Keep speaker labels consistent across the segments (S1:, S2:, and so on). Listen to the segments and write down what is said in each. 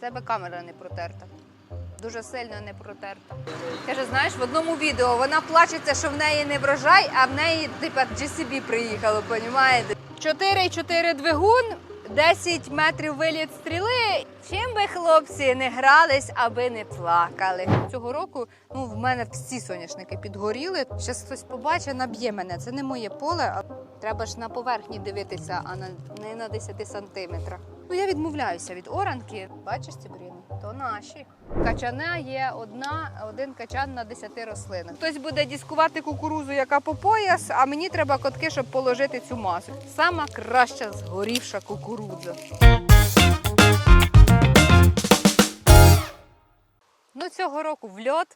S1: Тебе камера не протерта. Дуже сильно не протерта. Каже, знаєш, в одному відео вона плачеться, що в неї не врожай, а в неї типа GCB приїхало, понімаєте? 4,4 двигун, 10 метрів виліт стріли. Чим би хлопці не грались, аби не плакали. Цього року ну, в мене всі соняшники підгоріли. Щас хтось побачить, наб'є мене. Це не моє поле, а треба ж на поверхні дивитися, а не на 10 сантиметрах. Ну я відмовляюся від оранки. Бачиш ці буріни? То наші. Качана є одна, один качан на 10 рослинах. Хтось буде дискувати кукурузу, яка по пояс, а мені треба котки, щоб положити цю масу. Сама краща згорівша кукурудза. Ну, цього року в льот.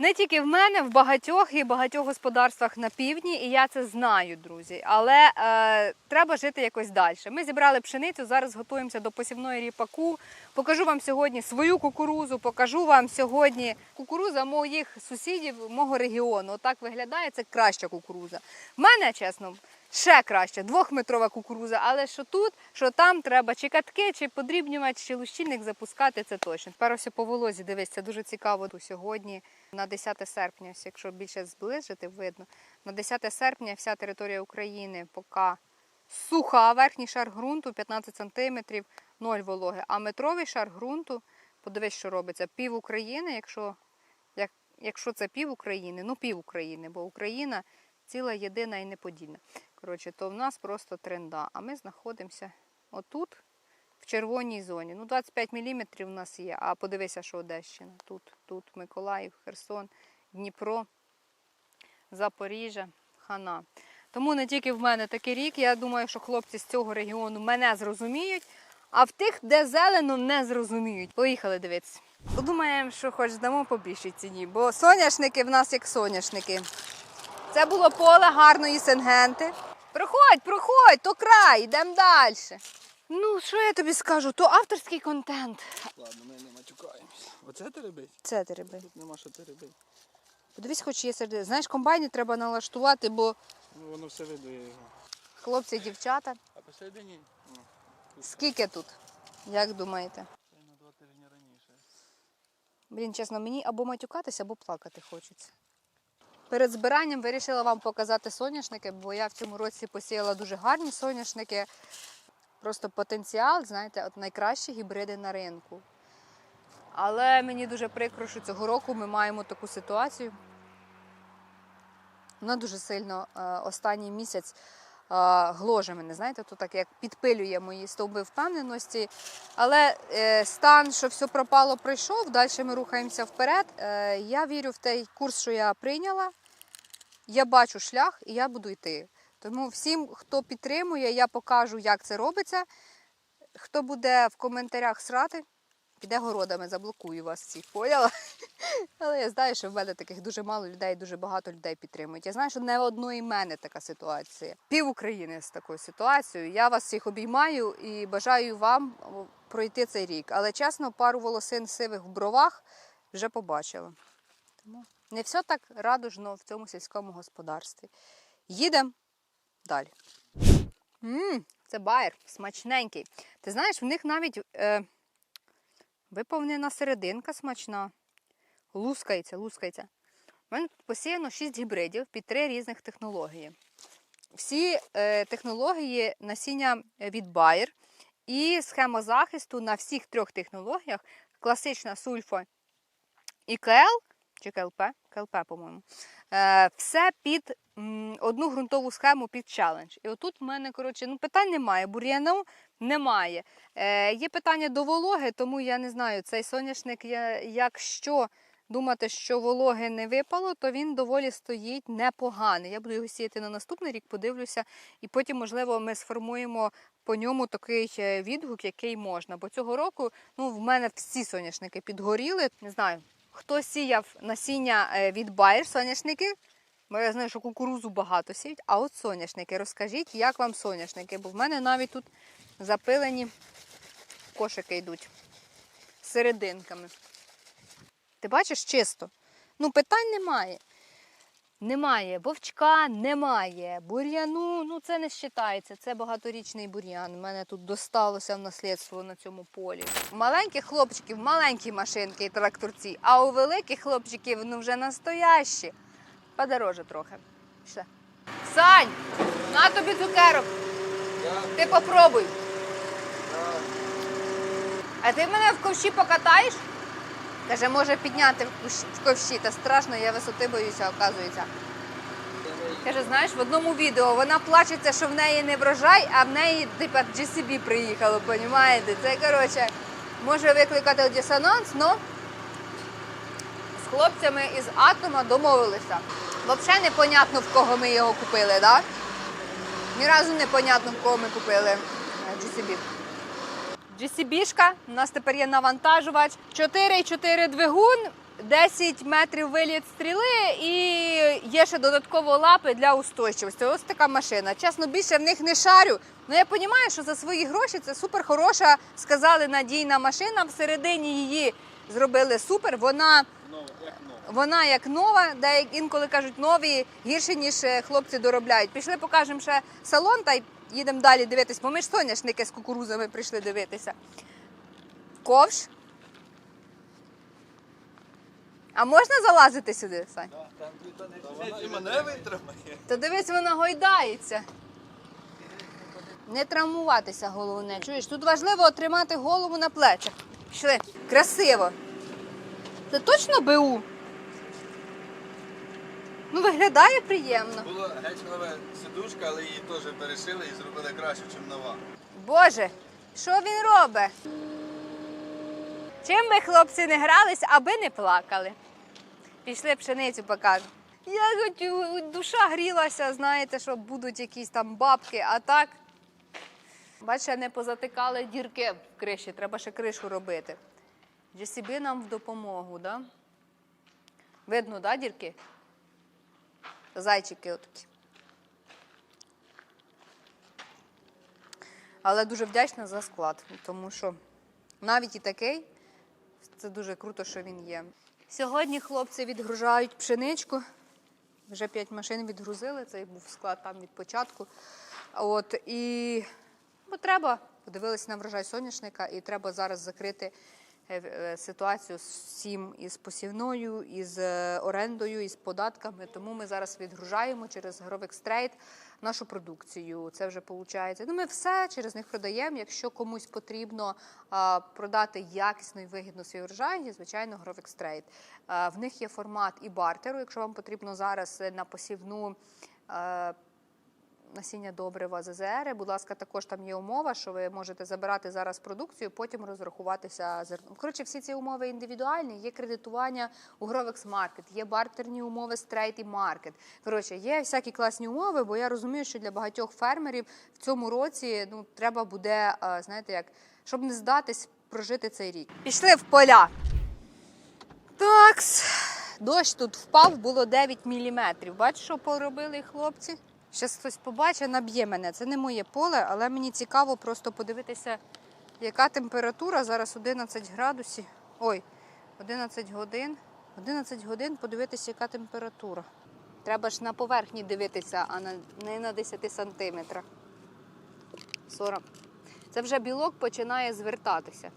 S1: Не тільки в мене, в багатьох і багатьох господарствах на півдні, і я це знаю, друзі. Але е, треба жити якось далі. Ми зібрали пшеницю, зараз готуємося до посівної ріпаку. Покажу вам сьогодні свою кукурузу, покажу вам сьогодні кукуруза моїх сусідів, мого регіону. Отак виглядає, це краща кукуруза. В мене, чесно, ще краще, двохметрова кукуруза, але що тут, що там треба чи катки, чи подрібнювати, чи лущильник запускати, це точно. Тепер ось по волозі, дивись, це дуже цікаво. Сьогодні на 10 серпня, ось якщо більше зближити, видно. На 10 серпня вся територія України поки суха, верхній шар ґрунту 15 см, 0 вологи, а метровий шар ґрунту, подивись, що робиться, пів України, якщо, як, якщо це пів України, ну пів України, бо Україна ціла, єдина і неподільна. Коротше, то в нас просто тренда. А ми знаходимося отут, в червоній зоні. Ну, 25 мм у нас є, а подивися, що Одещина. Тут, тут Миколаїв, Херсон, Дніпро, Запоріжжя, Хана. Тому не тільки в мене такий рік. Я думаю, що хлопці з цього регіону мене зрозуміють, а в тих, де зелено, не зрозуміють. Поїхали дивитися. Подумаємо, що хоч здамо по більшій ціні, бо соняшники в нас як соняшники. Це було поле гарної сингенти. Проходь, проходь, то край, йдемо далі. Ну, що я тобі скажу, то авторський контент.
S2: Ладно, ми не матюкаємось. Оце теребить?
S1: Це ти риби.
S2: Тут нема що теребить.
S1: Подивись, хоч є серед. Знаєш, комбайні треба налаштувати, бо
S2: Ну воно все видує його.
S1: хлопці і дівчата.
S2: А посередині? Ну,
S1: Скільки тут? Як думаєте?
S2: це на два тижні раніше.
S1: Блін, чесно, мені або матюкатися, або плакати хочеться. Перед збиранням вирішила вам показати соняшники, бо я в цьому році посіяла дуже гарні соняшники. Просто потенціал, знаєте, от найкращі гібриди на ринку. Але мені дуже прикро, що цього року ми маємо таку ситуацію. Вона дуже сильно е, останній місяць гложе мене, знаєте, то так як підпилює мої стовби впевненості. Але е, стан, що все пропало, пройшов, далі ми рухаємося вперед. Е, я вірю в той курс, що я прийняла. Я бачу шлях і я буду йти. Тому всім, хто підтримує, я покажу, як це робиться. Хто буде в коментарях срати, піде городами, заблокую вас всіх, поняла? Але я знаю, що в мене таких дуже мало людей, дуже багато людей підтримують. Я знаю, що не одної мене така ситуація. Пів України з такою ситуацією. Я вас всіх обіймаю і бажаю вам пройти цей рік. Але чесно, пару волосин сивих в бровах вже побачила. Тому не все так радужно в цьому сільському господарстві. Їдемо далі. м це байер, смачненький. Ти знаєш, в них навіть е, виповнена серединка смачна. Лускається, лускається. У мене посіяно 6 гібридів під три різних технології. Всі е, технології насіння від Bayer і схема захисту на всіх трьох технологіях класична сульфа і КЛ, чи КЛП, КЛП, по-моєму. Е, все під одну ґрунтову схему під челендж. І отут в мене, коротше, ну, питань немає, бур'яну немає. Е, є питання до вологи, тому я не знаю, цей соняшник, якщо думати, що вологи не випало, то він доволі стоїть непоганий. Я буду його сіяти на наступний рік, подивлюся, і потім, можливо, ми сформуємо по ньому такий е, відгук, який можна. Бо цього року ну, в мене всі соняшники підгоріли. Не знаю, хто сіяв насіння е, від Байер, соняшники. Бо я знаю, що кукурузу багато сіють, а от соняшники. Розкажіть, як вам соняшники? Бо в мене навіть тут запилені кошики йдуть серединками. Ти бачиш чисто? Ну, питань немає. Немає вовчка, немає бур'яну. Ну це не вважається. Це багаторічний бур'ян. У мене тут досталося в наслідство на цьому полі. У маленьких хлопчиків маленькі машинки і тракторці, а у великих хлопчиків ну вже настоящі. Подороже трохи. Пішли. Сань, на тобі цукерок. Ти попробуй. А ти мене в ковші покатаєш? Каже, може підняти в ковші, та страшно, я висоти боюся, оказується. Каже, знаєш, в одному відео вона плачеться, що в неї не врожай, а в неї типа GCB приїхало, понімаєте? Це коротше може викликати дисонанс, але з хлопцями із атома домовилися. Взагалі непонятно, в кого ми його купили, так? Ні разу не понятно, в кого ми купили е, GCB. GCB-шка, у нас тепер є навантажувач. 4,4 двигун, 10 метрів виліт стріли і є ще додатково лапи для устойчивості. Ось така машина. Чесно, більше в них не шарю. Ну я розумію, що за свої гроші це супер хороша, сказали, надійна машина. Всередині її зробили супер. Вона вона як нова, деякі інколи кажуть нові, гірше, ніж е, хлопці доробляють. Пішли, покажемо ще салон та й їдемо далі дивитись, бо ми ж соняшники з кукурузами прийшли дивитися. Ковш. А можна залазити сюди, Сань?
S3: Там ніхто не і мене витримає.
S1: То дивись, вона гойдається. Не травмуватися головне. Чуєш, тут важливо тримати голову на плечах. Пішли. Красиво. Це точно БУ? Ну, виглядає приємно.
S3: Була геть нова сидушка, але її теж перешили і зробили краще, ніж нова.
S1: Боже, що він робить? Чим би хлопці не грались, аби не плакали. Пішли пшеницю покажу. Я хотю, душа грілася, знаєте, що будуть якісь там бабки, а так. Бачите, не позатикали дірки в криші, треба ще кришу робити. GCB нам в допомогу, да? Видно, да, дірки? Зайчики отакі. Але дуже вдячна за склад, тому що навіть і такий це дуже круто, що він є. Сьогодні хлопці відгружають пшеничку. Вже п'ять машин відгрузили. Цей був склад там від початку. От і треба. Подивилися на врожай соняшника, і треба зараз закрити ситуацію з всім із посівною, із е, орендою, із податками. Тому ми зараз відгружаємо через Гровекс Трейд нашу продукцію. Це вже виходить. Ну, ми все через них продаємо. Якщо комусь потрібно продати якісно і вигідно свій врожай, звичайно, Трейд. А, в них є формат і бартеру. Якщо вам потрібно зараз е, на посівну. Насіння добрива з АЗР. Будь ласка, також там є умова, що ви можете забирати зараз продукцію, потім розрахуватися зерном. Коротше, всі ці умови індивідуальні. Є кредитування у Grovex Market, є бартерні умови Straight і Market. Коротше, є всякі класні умови, бо я розумію, що для багатьох фермерів в цьому році ну треба буде, е, знаєте, як щоб не здатись, прожити цей рік. Пішли в поля. Такс. Дощ тут впав, було 9 міліметрів. Бачиш, що поробили хлопці? Щас хтось побачить, наб'є мене. Це не моє поле, але мені цікаво просто подивитися, яка температура. Зараз 11 градусів. Ой, 11 годин. 11 годин подивитися, яка температура. Треба ж на поверхні дивитися, а не на 10 сантиметрах. 40. Це вже білок починає звертатися.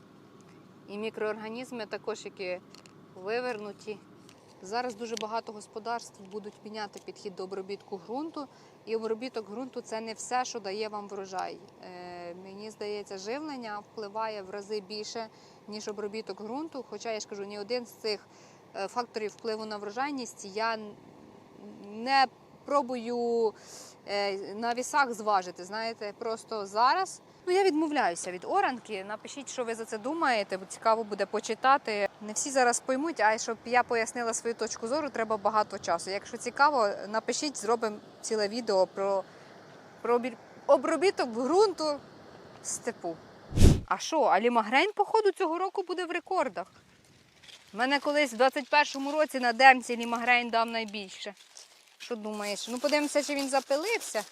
S1: І мікроорганізми також, які вивернуті. Зараз дуже багато господарств будуть міняти підхід до обробітку ґрунту. І обробіток ґрунту це не все, що дає вам врожай. Е, мені здається, живлення впливає в рази більше, ніж обробіток ґрунту. Хоча я ж кажу, ні один з цих е, факторів впливу на врожайність я не пробую е, на вісах зважити. Знаєте, просто зараз. Ну, я відмовляюся від оранки. Напишіть, що ви за це думаєте, бо цікаво буде почитати. Не всі зараз поймуть, а щоб я пояснила свою точку зору, треба багато часу. Якщо цікаво, напишіть, зробимо ціле відео про, про обробіток ґрунту степу. А що, а лімагрейн, походу, цього року буде в рекордах. У мене колись в 21-му році на демці лімагрейн дав найбільше. Що думаєш? Ну, подивимося, чи він запилився.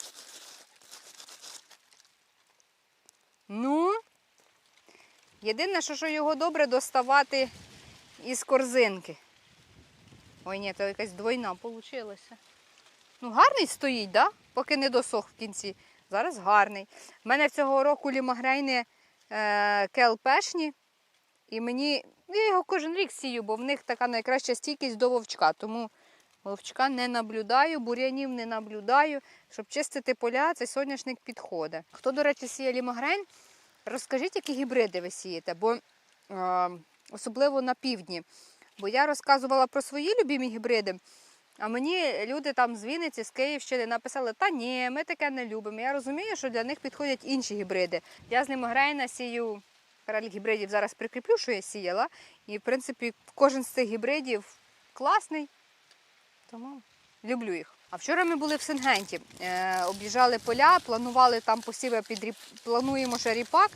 S1: Ну, єдине, що його добре доставати із корзинки. Ой, ні, то якась двойна вийшла. Ну, гарний стоїть, да? поки не досох в кінці. Зараз гарний. У мене цього року лімагрейни е, КЛПшні. І мені, я його кожен рік сію, бо в них така найкраща стійкість до вовчка. Тому вовчка не наблюдаю, бур'янів не наблюдаю. Щоб чистити поля, цей соняшник підходить. Хто, до речі, сіє лімагрейн, розкажіть, які гібриди ви сієте, бо е, особливо на півдні. Бо я розказувала про свої любимі гібриди, а мені люди там з Вінниці, з Київщини написали, та ні, ми таке не любимо. Я розумію, що для них підходять інші гібриди. Я з Лімогрейна сію перелік гібридів зараз прикріплю, що я сіяла. І, в принципі, кожен з цих гібридів класний, тому люблю їх. А вчора ми були в Сингенті, е, об'їжджали поля, планували там посіви під ріп... плануємо ще ріпак.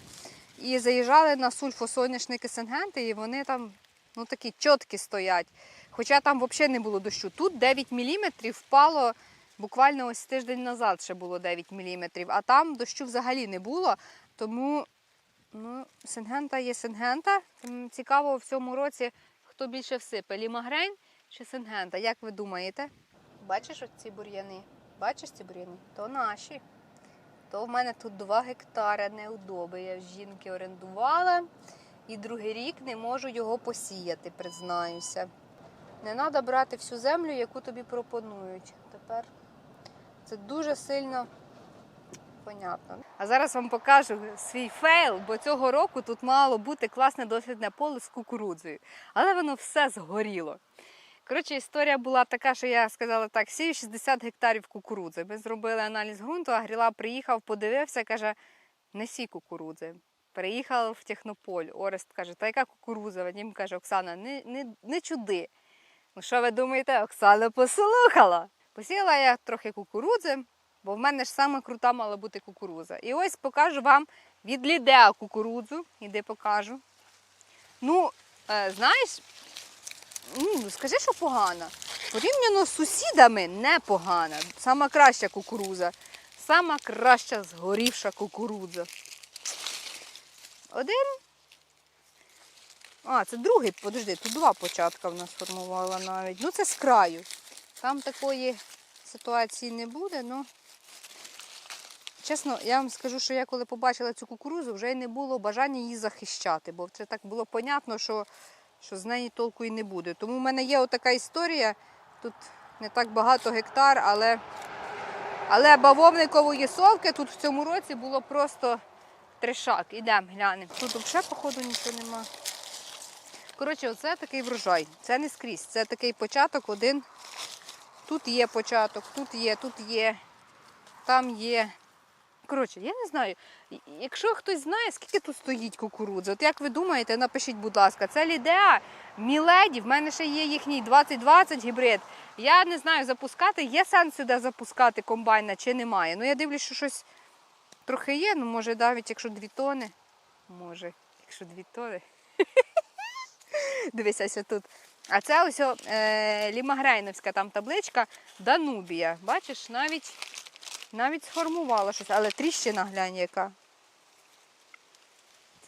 S1: І заїжджали на сульфосоняшники Сингенти, і вони там ну, такі чіткі стоять. Хоча там взагалі не було дощу. Тут 9 мм впало буквально ось тиждень назад ще було 9 мм, а там дощу взагалі не було. Тому ну, Сингента є Сингента. Цікаво в цьому році, хто більше всипе, Лімагрейн чи Сингента. Як ви думаєте? Бачиш ці бур'яни? Бачиш ці бур'яни? То наші. То в мене тут 2 гектари неудоби. Я в жінки орендувала і другий рік не можу його посіяти, признаюся. Не треба брати всю землю, яку тобі пропонують. Тепер це дуже сильно понятно. А зараз вам покажу свій фейл, бо цього року тут мало бути класне дослідне поле з кукурудзою. Але воно все згоріло. Коротше, історія була така, що я сказала так: сію 60 гектарів кукурудзи. Ми зробили аналіз ґрунту, а Гріла приїхав, подивився, каже, не сій кукурудзи. Приїхав в Технополь. Орест каже, та яка кукурудза? Вадим каже, Оксана, не, не, не чуди. Ну що ви думаєте, Оксана послухала? Посіяла я трохи кукурудзи, бо в мене ж саме крута мала бути кукурудза. І ось покажу вам від Лідеа кукурудзу. Іди покажу. Ну, е, знаєш, ну, скажи, що погана. Порівняно з сусідами непогана. Сама краща кукурудза. Сама краща згорівша кукурудза. Один. А, це другий, подожди, тут два початка в нас формувала навіть. Ну, це з краю. Там такої ситуації не буде, ну. Чесно, я вам скажу, що я коли побачила цю кукурузу, вже й не було бажання її захищати, бо це так було понятно, що, що з неї толку і не буде. Тому в мене є отака історія. Тут не так багато гектар, але, але бавовникової совки тут в цьому році було просто трешак. Ідемо, глянемо. Тут взагалі, походу, нічого нема. Коротше, оце такий врожай. Це не скрізь. Це такий початок один. Тут є початок, тут є, тут є, там є. Коротше, я не знаю. Якщо хтось знає, скільки тут стоїть кукурудзи, от як ви думаєте, напишіть, будь ласка, це Лідеа, Міледі, в мене ще є їхній 2020 гібрид. Я не знаю, запускати, є сенс сюди запускати комбайна чи немає. Ну я дивлюсь, що щось трохи є, ну може навіть якщо дві тони. Може, якщо дві тони. Дивися ось тут. А це ось е, Лімагрейновська там табличка Данубія. Бачиш, навіть, навіть сформувала щось, але тріщина глянь яка.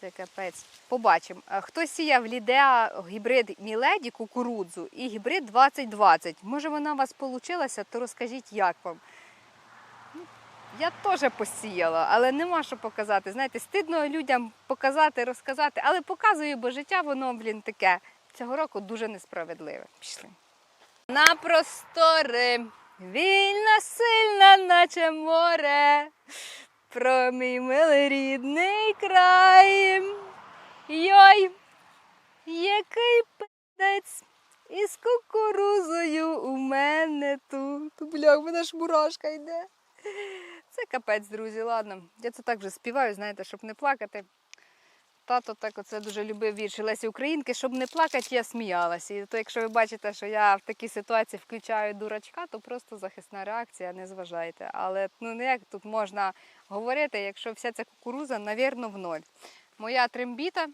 S1: Це капець. Побачимо. А Хто сіяв Лідеа гібрид Міледі кукурудзу і гібрид 2020. Може вона у вас получилася, то розкажіть, як вам. Ну, Я теж посіяла, але нема що показати. Знаєте, стидно людям показати, розказати, але показую, бо життя воно, блін, таке. Цього року дуже несправедливе. Пішли. На простори, вільна, сильна, наче море. Про мій милий рідний край. Йой, який педець із кукурузою у мене тут. Бля, в мене ж мурашка йде. Це капець, друзі, ладно. Я це так вже співаю, знаєте, щоб не плакати. Тато так оце дуже любив вірші Лесі Українки, щоб не плакати, я сміялася. І то, якщо ви бачите, що я в такій ситуації включаю дурачка, то просто захисна реакція, не зважайте. Але ну не як тут можна говорити, якщо вся ця кукуруза, навірно, в ноль. Моя трембіта,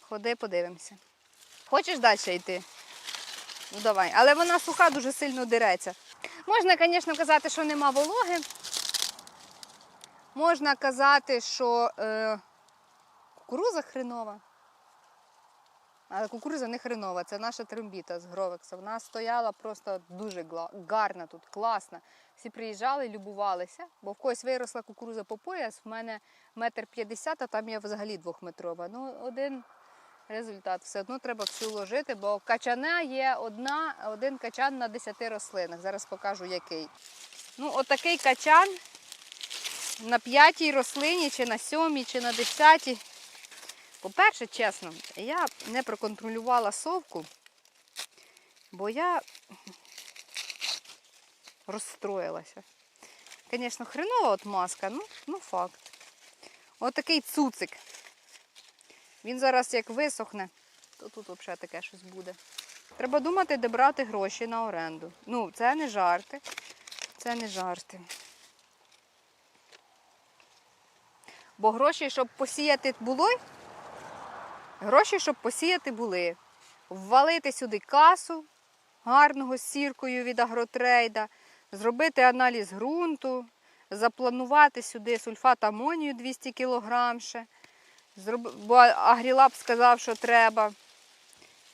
S1: ходи, подивимося. Хочеш далі йти? Ну давай. Але вона суха, дуже сильно дереться. Можна, звісно, казати, що нема вологи. Можна казати, що е, кукуруза хренова. Але кукуруза не хренова, це наша трембіта з Гровекса. Вона стояла просто дуже гарна тут, класна. Всі приїжджали, любувалися, бо в когось виросла кукуруза по пояс, в мене метр п'ятдесят, а там я взагалі двохметрова. Ну, один результат. Все одно треба всю ложити, бо качана є одна, один качан на 10 рослинах. Зараз покажу який. Ну, отакий качан на п'ятій рослині, чи на сьомій, чи на десятій. По-перше, чесно, я не проконтролювала совку, бо я розстроїлася. Звісно, хренова от маска, ну, ну факт. Такий цуцик. Він зараз як висохне, то тут взагалі таке щось буде. Треба думати, де брати гроші на оренду. Ну, це не жарти. Це не жарти. Бо гроші, щоб посіяти були, гроші, щоб посіяти були. Ввалити сюди касу гарного з сіркою від агротрейда, зробити аналіз ґрунту, запланувати сюди сульфат амонію 200 кг ще. Бо Агрілаб сказав, що треба.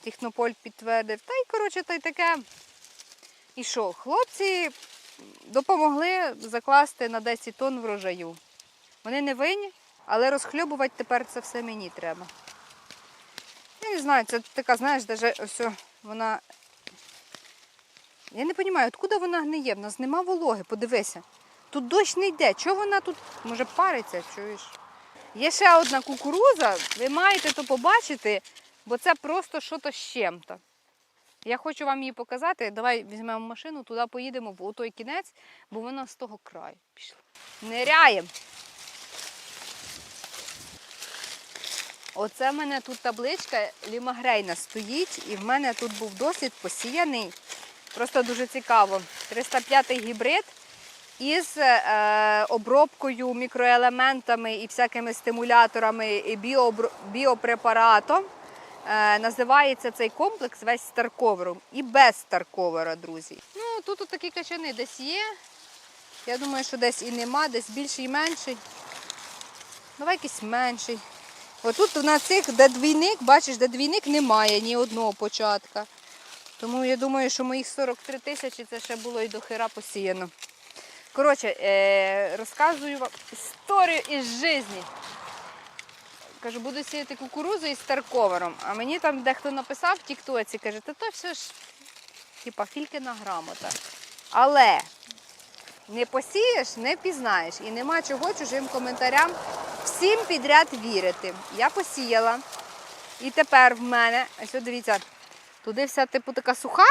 S1: Технополь підтвердив. Та й коротше, та й таке. І що, хлопці допомогли закласти на 10 тонн врожаю. Вони не винні, але розхльобувати тепер це все мені треба. Я не знаю, це така, знаєш, даже ось вона. Я не розумію, откуда вона гниє? В нас нема вологи, подивися. Тут дощ не йде. Чого вона тут може париться, чуєш? Є ще одна кукуруза, ви маєте то побачити, бо це просто щось з чим-то. Я хочу вам її показати. Давай візьмемо машину, туди поїдемо в той кінець, бо вона з того краю пішла. Ниряємо. Оце в мене тут табличка лімагрейна стоїть, і в мене тут був досвід посіяний. Просто дуже цікаво. 305 гібрид із е, обробкою мікроелементами і всякими стимуляторами і біообр- біопрепаратом. Е, називається цей комплекс весь старковером і без старковера, друзі. Ну, тут такі качани десь є. Я думаю, що десь і нема, десь більший і менший. Давай якийсь менший. Отут на цих, де двійник, бачиш, де двійник немає ні одного початка. Тому я думаю, що моїх 43 тисячі це ще було і до хера посіяно. Коротше, е, розказую вам історію із житті. Кажу, буду сіяти кукурузу із старковером. А мені там дехто написав в Тіктоці, каже, та то все ж типа фількина грамота. Але не посієш, не пізнаєш. І нема чого чужим коментарям всім підряд вірити. Я посіяла. І тепер в мене, ось дивіться, туди вся типу така суха.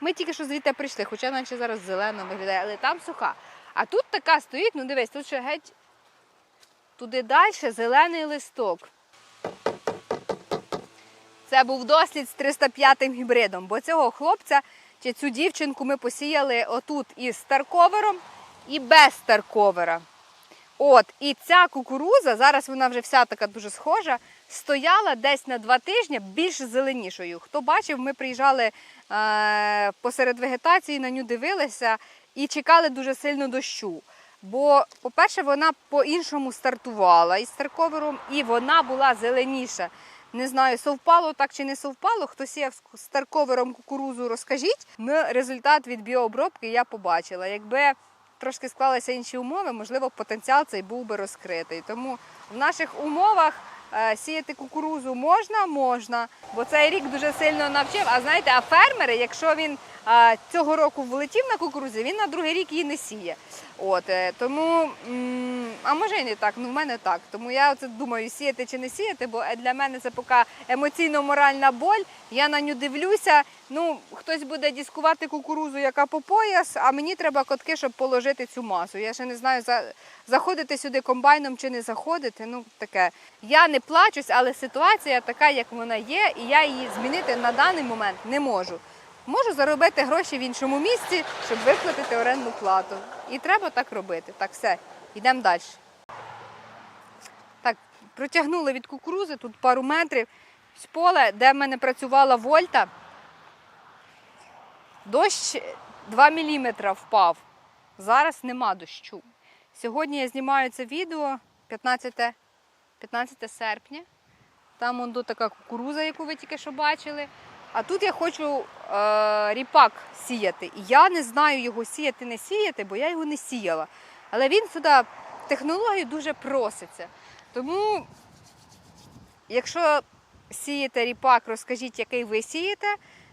S1: Ми тільки що звідти прийшли, хоча наче зараз зелено виглядає, але там суха. А тут така стоїть, ну дивись, тут ще геть туди далі зелений листок. Це був дослід з 305 гібридом, бо цього хлопця чи цю дівчинку ми посіяли отут із старковером і без старковера. От, і ця кукуруза, зараз вона вже вся така дуже схожа, стояла десь на два тижні більш зеленішою. Хто бачив, ми приїжджали е, посеред вегетації, на ню дивилися і чекали дуже сильно дощу. Бо, по-перше, вона по-іншому стартувала із старковером, і вона була зеленіша. Не знаю, совпало так чи не совпало. Хто сіяв з старковером кукурузу, розкажіть. Ну, результат від біообробки я побачила. Якби трошки склалися інші умови, можливо, потенціал цей був би розкритий. Тому в наших умовах е, сіяти кукурузу можна, можна, бо цей рік дуже сильно навчив. А знаєте, а фермери, якщо він цього року влетів на кукурузі, він на другий рік її не сіє. От е, тому, а може і не так. Ну в мене так. Тому я оце думаю, сіяти чи не сіяти, бо е, для мене це поки емоційно-моральна боль. Я на ню дивлюся. Ну, хтось буде дискувати кукурузу, яка по пояс, а мені треба котки, щоб положити цю масу. Я ще не знаю, заходити сюди комбайном чи не заходити. Ну таке. Я не плачусь, але ситуація така, як вона є, і я її змінити на даний момент не можу. Можу заробити гроші в іншому місці, щоб виплатити орендну плату. І треба так робити. Так, все, йдемо далі. Так, протягнули від кукурузи тут пару метрів з поля, де в мене працювала вольта. Дощ 2 мм впав. Зараз нема дощу. Сьогодні я знімаю це відео 15, 15 серпня. Там он до така кукуруза, яку ви тільки що бачили. А тут я хочу е, ріпак сіяти. І я не знаю його сіяти, не сіяти, бо я його не сіяла. Але він сюди технологію дуже проситься. Тому, якщо сієте ріпак, розкажіть, який ви сієте.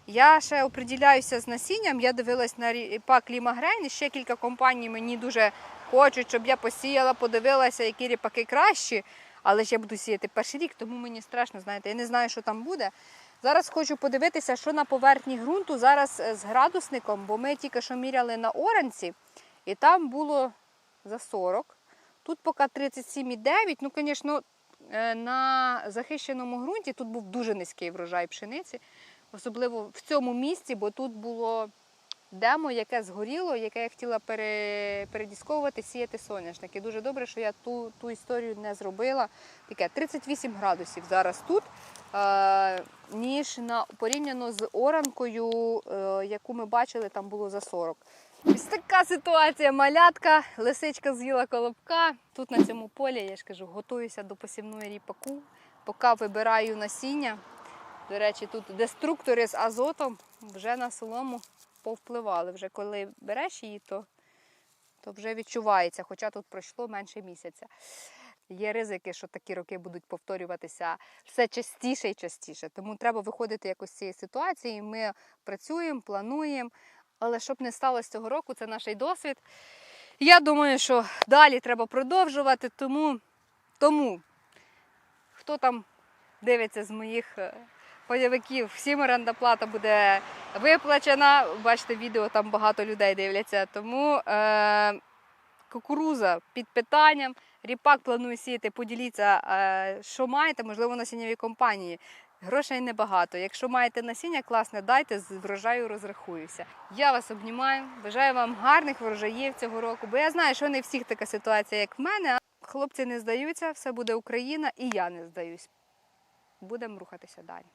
S1: Я ще оприділяюся з насінням. Я дивилась на ріпак Лімагрейн, ще кілька компаній мені дуже хочуть, щоб я посіяла, подивилася, які ріпаки кращі. Але ж я буду сіяти перший рік, тому мені страшно, знаєте, я не знаю, що там буде. Зараз хочу подивитися, що на поверхні ґрунту зараз е, з градусником, бо ми тільки що міряли на оранці, і там було за 40. Тут поки 37,9. Ну, звісно, е, на захищеному ґрунті тут був дуже низький врожай пшениці, особливо в цьому місці, бо тут було демо, яке згоріло, яке я хотіла пере, передісковувати, сіяти соняшник. І дуже добре, що я ту, ту історію не зробила. Таке 38 градусів зараз тут, е, ніж на порівняно з оранкою, е, яку ми бачили, там було за 40. Ось така ситуація. Малятка, лисичка з'їла колобка. Тут на цьому полі, я ж кажу, готуюся до посівної ріпаку. Поки вибираю насіння. До речі, тут деструктори з азотом вже на солому повпливали. Вже коли береш її, то, то вже відчувається, хоча тут пройшло менше місяця. Є ризики, що такі роки будуть повторюватися все частіше і частіше. Тому треба виходити якось з цієї ситуації. Ми працюємо, плануємо. Але щоб не сталося цього року, це наш досвід. Я думаю, що далі треба продовжувати. Тому, тому хто там дивиться з моїх бойовиків, всім оренда плата буде виплачена. Бачите, відео там багато людей дивляться. Тому е, кукуруза під питанням. Ріпак планую сіяти, поділіться, е, що маєте, можливо, насіннєві компанії. Грошей небагато. Якщо маєте насіння класне, дайте з врожаю розрахуюся. Я вас обнімаю. Бажаю вам гарних врожаїв цього року, бо я знаю, що не всіх така ситуація, як в мене. Хлопці не здаються, все буде Україна, і я не здаюсь. Будемо рухатися далі.